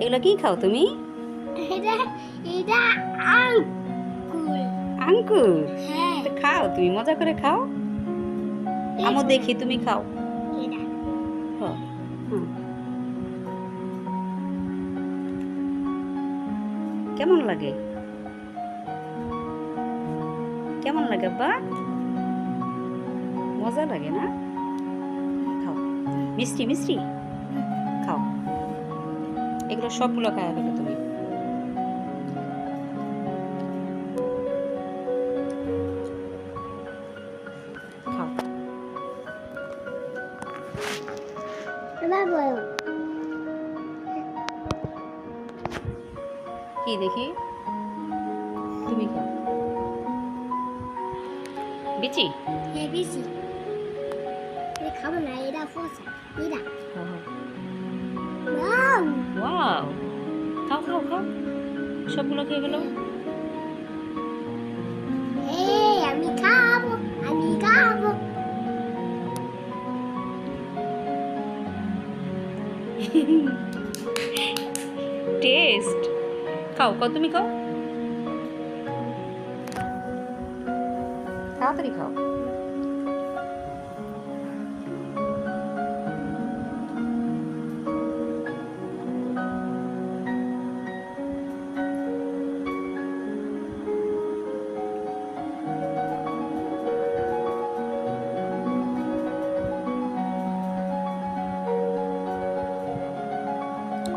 এগুলো কি খাও তুমি? আঙ্কুর। হ্যাঁ। খাও তুমি মজা করে খাও। আমও দেখি তুমি খাও। হুম। কেমন লাগে? কেমন লাগে আব্বা? মজা লাগে না? খাও। মিষ্টি মিষ্টি? খাও। এগুলো সবগুলো খাওয়া ফেলো তুমি। কি দেখি? তুমি খাও। বিচি? হ্যাঁ এটা খাব না এটা ফসা এটা ওয়াও খাও খাও খাও সবগুলো খেয়ে ফেলো। এই আমি খাব আমি খাব। টেস্ট খাও খাও তুমি খাও। তাড়াতাড়ি খাও।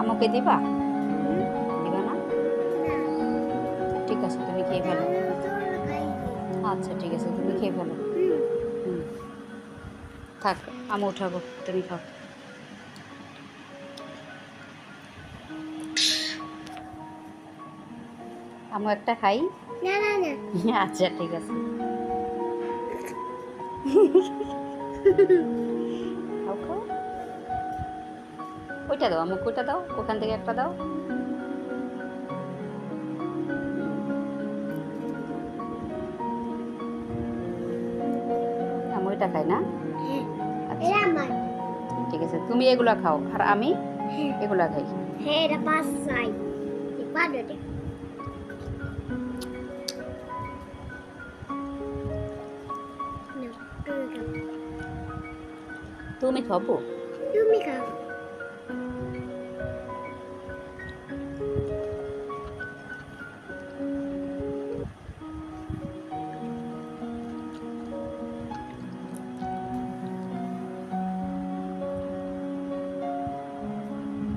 আমাকে দিবা? দিবা না? ঠিক আছে তুমি খেয়ে ফেলো। আচ্ছা ঠিক আছে তুমি খেয়ে ফেলো। হুম। থাক আমি উঠাবো তুমি খাও। আমি একটা খাই? না না না। আচ্ছা ঠিক আছে। খাও খাও। ওইটা দাও আমাকে ওইটা দাও ওখান থেকে একটা দাও। আমি ওইটা খাই না? হ্যাঁ আচ্ছা। ঠিক আছে তুমি এগুলা খাও আর আমি হ্যাঁ। এগুলা খাই। হ্যাঁ এটা পাঁচ তুমি খাব? তুমি